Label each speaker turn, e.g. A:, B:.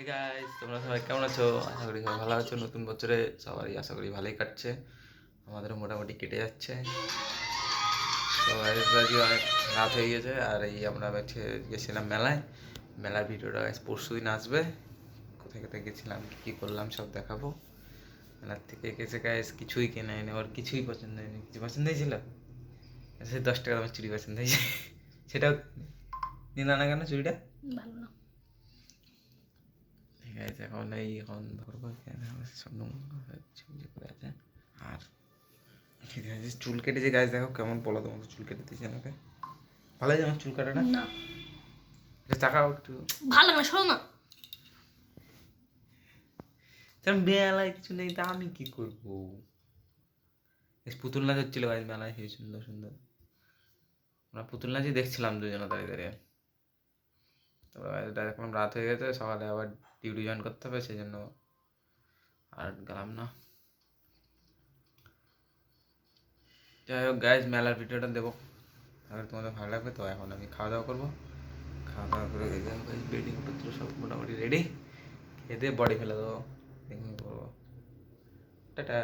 A: Hey guys তোমরা সবাই কেমন আছো? আশা করি সবাই ভালো আছো। নতুন বছরে সবারই আশা করি ভালোই কাটছে। আমাদেরও মোটামুটি কেটে যাচ্ছে। guys, আজকে অনেক রাত হয়ে গেছে আর এই আমরা গেছিলাম মেলায়। মেলার ভিডিওটা পরশু দিন আসবে। কোথায় কোথায় গেছিলাম কী কী করলাম সব দেখাবো। মেলার থেকে গেছে গাইস কিছুই কেনা হয়নি। ওর কিছুই পছন্দ হয়নি। কিছু পছন্দ হয়েছিল? সে দশ টাকা দামের চুড়ি পছন্দ হয়েছে। সেটাও নিলা না কেন চুড়িটা?
B: ভালো না।
A: আছে এখন এই এখানে আমার সব নোংরা হচ্ছে ইয়ে করে আছে আর ঠিক আছে চুল কেটেছে গাছ দেখো কেমন বলো তোমাকে চুল কেটে দিয়েছে আমাকে। ভালো আছে আমার চুল কাটাটা
B: না?
A: তাকাও একটু।
B: ভালো না শোনো না।
A: তেমন মেলায় কিছু নেই তা আমি কি করব? পুতুল নাচ হচ্ছিল গাছ মেলায় সেই সুন্দর সুন্দর। আমরা পুতুল নাচই দেখছিলাম দুজনে দাঁড়িয়ে দাঁড়িয়ে। তারপরে গাছ এখন রাত হয়ে গেছে সকালে আবার ডিউটি জয়েন করতে হবে সেই জন্য আর গেলাম না যাই হোক গাইজ মেলার ভিডিওটা দেবো তাহলে তোমাদের ভালো লাগবে তো এখন আমি খাওয়া দাওয়া করবো খাওয়া দাওয়া করে বেডিং পত্র সব মোটামুটি রেডি খেয়ে দিয়ে বডি ফেলে দেবো দেখুন করবো টাটা